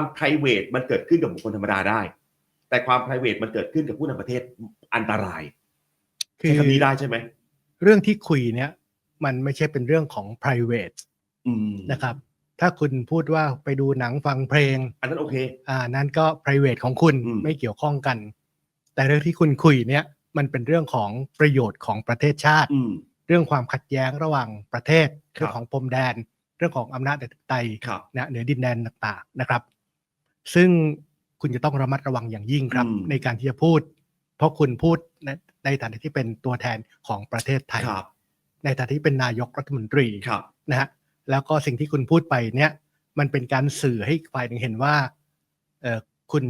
ความ p r i v a t มันเกิดขึ้นกับบุคคลธรรมดาได้ แต่ความ p r i v a t มันเกิดขึ้นกับผู้นำประเทศอันตรายคืใช้อคำนี้ได้ใช่ไหมเรื่องที่คุยเนี่ยมันไม่ใช่เป็นเรื่องของ private อืมนะครับ ถ้าคุณพูดว่าไปดูหนังฟังเพลง อันนั้นโอเค อ่านั้นก็ private ของคุณอืมไม่เกี่ยวข้องกัน แต่เรื่องที่คุณคุยเนี่ยมันเป็นเรื่องของประโยชน์ของประเทศชาติอืมเรื่องความขัดแย้งระหว่างประเทศครับเรื่องของพรมแดน เรื่องของอำนาจอธิปไตยครับนะเหนือดินแดนต่างๆนะครับ ซึ่งคุณจะต้องระมัดระวังอย่างยิ่งครับ อืม ในการที่จะพูด เพราะคุณพูดในในฐานะที่เป็นตัวแทนของประเทศไทย ครับในฐานะที่เป็นนายกรัฐมนตรีครับ นะฮะแล้วก็สิ่งที่คุณพูดไปเนี่ยมันเป็นการสื่อให้อีกฝ่ายหนึ่งเห็นว่าเออคุณ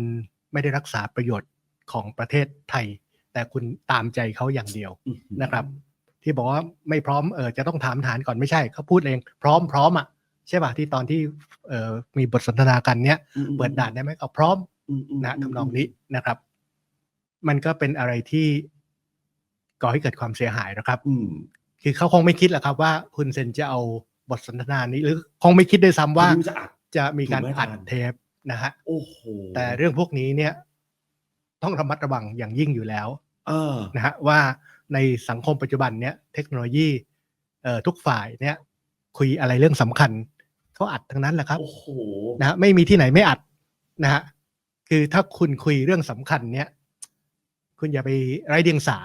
ไม่ได้รักษาประโยชน์ของประเทศไทย แต่คุณตามใจเขาอย่างเดียวอืมนะครับที่บอกว่าไม่พร้อมเออจะต้องถามฐานก่อนไม่ใช่เขาพูดเอง พร้อมพร้อมอะ ใช่ป่ะที่ตอนที่เออมีบทสนทนากันเนี่ยอืมอืมเปิดด่านได้ไหมก็พร้อมอืมอืมนะทำนองนี้นะครับ มันก็เป็นอะไรที่ก่อให้เกิดความเสียหายนะครับอืมคือเขาคงไม่คิดหรอกครับ ว่าคุณเซนจะเอาบทสนทนานี้หรือคงไม่คิดด้วยซ้ำว่าอันนี้มันจะอัดจะมีการถูกไหมอัดอาจารย์เทปนะฮะโอ้โหแต่เรื่องพวกนี้เนี่ย ต้องระมัดระวังอย่างยิ่งอยู่แล้ว เออนะฮะว่าในสังคมปัจจุบันเนี่ยเทคโนโลยีเอ่อทุกฝ่ายเนี่ย คุยอะไรเรื่องสำคัญ เขาอัดทั้งนั้นแหละครับโอ้โหนะฮะไม่มีที่ไหนไม่อัดนะฮะคือถ้าคุณคุยเรื่องสำคัญเนี่ยคุณอย่าไปไร้เดียงสา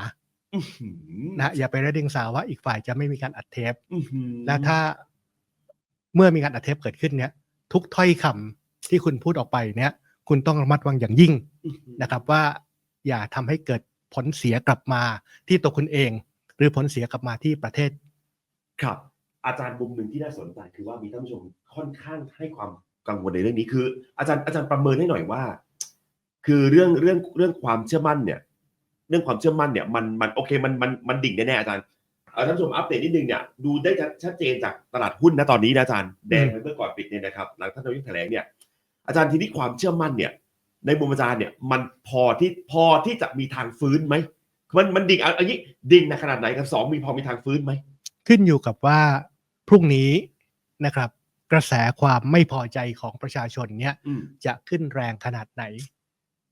อื้อหือนะฮะอย่าไปไร้เดียงสาว่าอีกฝ่ายจะไม่มีการอัดเทปอื้อหือแล้วถ้าเมื่อมีการอัดเทปเกิดขึ้นเนี่ยทุกถ้อยคำที่คุณพูดออกไปเนี่ยคุณต้องระมัดระวังอย่างยิ่งอื้อหือนะครับ ว่าอย่าทำให้เกิดผลเสียกลับมาที่ตัวคุณเอง หรือผลเสียกลับมาที่ประเทศ ครับ อาจารย์มุมหนึ่งที่น่าสนใจคือว่ามีท่านผู้ชมค่อนข้างให้ความกังวลในเรื่องนี้คือ อาจารย์อาจารย์ประเมินให้หน่อยว่า คือเรื่องเรื่องเรื่องความเชื่อมั่นเนี่ย เรื่องความเชื่อมั่นเนี่ยมันมันโอเคมันมันมันดิ่งแน่ๆอาจารย์เอาท่านผู้ชมอัปเดตนิดนึงเนี่ยดูได้ชัดเจนจากตลาดหุ้นนะตอนนี้นะอาจารย์แดงไปเมื่อก่อนปิดเนี่ยนะครับหลังท่านนายกแถลงเนี่ยอาจารย์ทีนี้ความเชื่อมั่นเนี่ย ในมุมอาจารย์เนี่ยมันพอที่พอที่จะมีทางฟื้นไหมมันมันดิ่งเอาอันนี้ดิ่งในขนาดไหนครับสองมีพอมีทางฟื้นไหมขึ้นอยู่กับว่า พรุ่งนี้นะครับ กระแสความไม่พอใจของประชาชนเนี่ยอืมจะขึ้นแรงขนาดไหน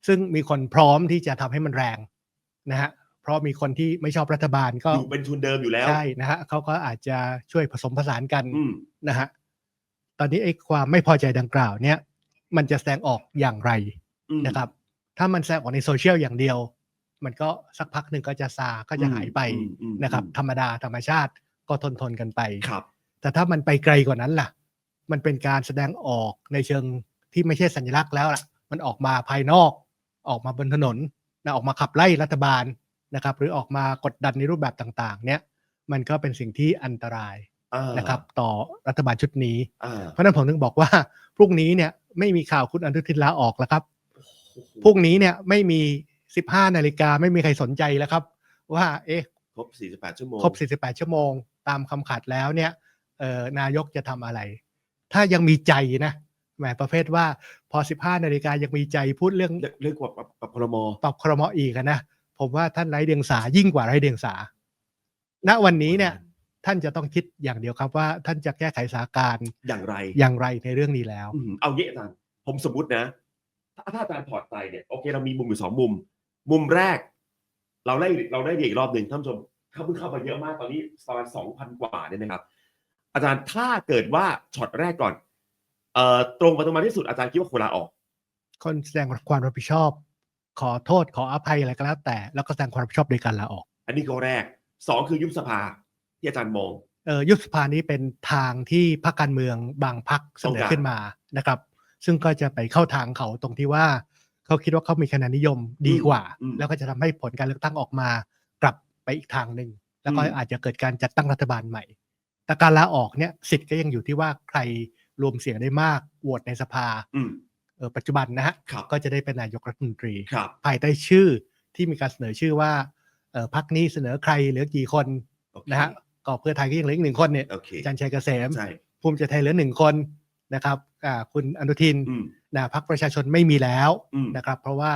ซึ่งมีคนพร้อมที่จะทำให้มันแรงนะฮะเพราะมีคนที่ไม่ชอบรัฐบาลก็อยู่เป็นทุนเดิมอยู่แล้วใช่นะฮะเขาก็อาจจะช่วยผสมผสานกัน อืม นะฮะ ตอนนี้ไอ้ความไม่พอใจดังกล่าวเนี่ย มันจะแสดงออกอย่างไรอืม นะครับ ถ้ามันแสดงออกในโซเชียลอย่างเดียว มันก็สักพักหนึ่งก็จะซา ก็จะหายไปอืมอืมนะครับอืมธรรมดาธรรมชาติก็ทนทนๆกันไป ครับ แต่ถ้ามันไปไกลกว่านั้นล่ะ มันเป็นการแสดงออกในเชิงที่ไม่ใช่สัญลักษณ์แล้วล่ะ มันออกมาภายนอก ออกมาบนถนนนะออกมาขับไล่รัฐบาลนะครับ หรือออกมากดดันในรูปแบบต่างๆ เนี่ย มันก็เป็นสิ่งที่อันตรายอ่านะครับ ต่อรัฐบาลชุดนี้อ่าเพราะฉะนั้นผมถึงบอกว่าพรุ่งนี้เนี่ยไม่มีข่าวคุณอนุทินลาออกแล้วครับพรุ่งนี้เนี่ยไม่มี 15 นาฬิกาไม่มีใครสนใจแล้วครับ ว่า เอ๊ะครบ 48 ชั่วโมงครบ 48 ชั่วโมง ตามคำขาดแล้วเนี่ยเอ่อ นายกจะทำอะไร ถ้ายังมีใจนะแหมประเภทว่าพอ 15นาฬิกายังมีใจพูดเรื่องเรื่องเรื่องกว่าปรับปรับพรมปรับครมอีกอะนะผมว่าท่านไร้เดียงสายิ่งกว่าไร้เดียงสา ณวันนี้เนี่ย ท่านจะต้องคิดอย่างเดียวครับว่า ท่านจะแก้ไขสถานการณ์อย่างไรอย่างไรในเรื่องนี้แล้วอืมเอาเงี้ยอาจารย์ผมสมมตินะ ถ้าถ้าอาจารย์ถอดใจเนี่ยโอเคเรามีมุมอยู่สองมุม มุมแรก เราได้เราได้เรียนอีกรอบหนึ่งท่านผู้ชมเข้าเพิ่งเข้ามาเยอะมากตอนนี้ประมาณสองพันกว่าเนี่ยนะครับ อาจารย์ถ้าเกิดว่าช็อตแรกก่อน เอ่อตรงไปตรงมาที่สุดอาจารย์คิดว่าควรลาออก คนแสดงความรับผิดชอบ ขอโทษขออภัยอะไรก็แล้วแต่แล้วก็แสดงความรับผิดชอบโดยการลาออก อันนี้ข้อแรกสองคือยุบสภาที่อาจารย์มองเอ่อยุบสภานี้เป็นทางที่พรรคการเมืองบางพรรคเสนอขึ้นมานะครับ ซึ่งก็จะไปเข้าทางเขาตรงที่ว่าเขาคิดว่าเขามีคะแนนนิยมดีกว่า อืม แล้วก็จะทำให้ผลการเลือกตั้งออกมากลับไปอีกทางหนึ่งแล้วก็อืมอาจจะเกิดการจัดตั้งรัฐบาลใหม่ แต่การลาออกเนี่ยสิทธิ์ก็ยังอยู่ที่ว่าใครรวมเสียงได้มากโหวตในสภาอืม เอ่อปัจจุบันนะฮะครับก็จะได้เป็นนายกรัฐมนตรี ครับ ภายใต้ชื่อที่มีการเสนอชื่อว่าเอ่อพรรคนี้เสนอใครเหลือกี่คนโอเคนะฮะก็เพื่อไทยก็ยังเหลืออีกหนึ่งคนเนี่ยโอเคอาจารย์ชัยเกษม ใช่ภูมิใจไทยเหลือหนึ่งคนนะครับอ่าคุณอนุทินอืมนะพรรคประชาชนไม่มีแล้วอืมนะครับ เพราะว่า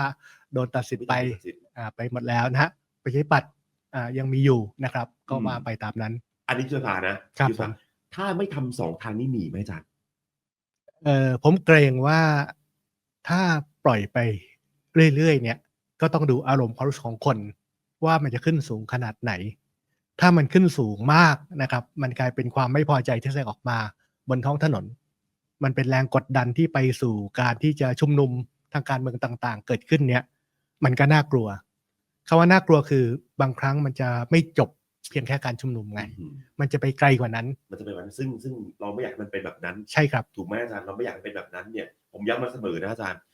โดนตัดสิทธิ์ไปม่ตัดสินอ่าไปหมดแล้วนะฮะประชาธิปัตย์อ่ายังมีอยู่นะครับ ก็อืมว่าไปตามนั้น อันนี้ยุบสภานะครับยุบสภาผม ถ้าไม่ทำสองทางนี้มีไหมอาจารย์ เอ่อผมเกรงว่าถ้าปล่อยไปเรื่อยๆเนี่ย ก็ต้องดูอารมณ์ความรู้สึกของคน ว่ามันจะขึ้นสูงขนาดไหน ถ้ามันขึ้นสูงมากนะครับ มันกลายเป็นความไม่พอใจที่แสดงออกมาบนท้องถนน มันเป็นแรงกดดันที่ไปสู่การที่จะชุมนุมทางการเมืองต่างๆ เกิดขึ้นเนี่ย มันก็น่ากลัวคำว่าน่ากลัวคือบางครั้งมันจะไม่จบ เพียงแค่การชุมนุมไงอืมมันจะไปไกลกว่านั้น มันจะเป็นแบบนั้นซึ่งซึ่งเราไม่อยากให้มันเป็นแบบนั้น ใช่ครับ ถูกไหมอาจารย์เราไม่อยากให้เป็นแบบนั้นเนี่ย ผมย้ำมาเสมอนะอาจารย์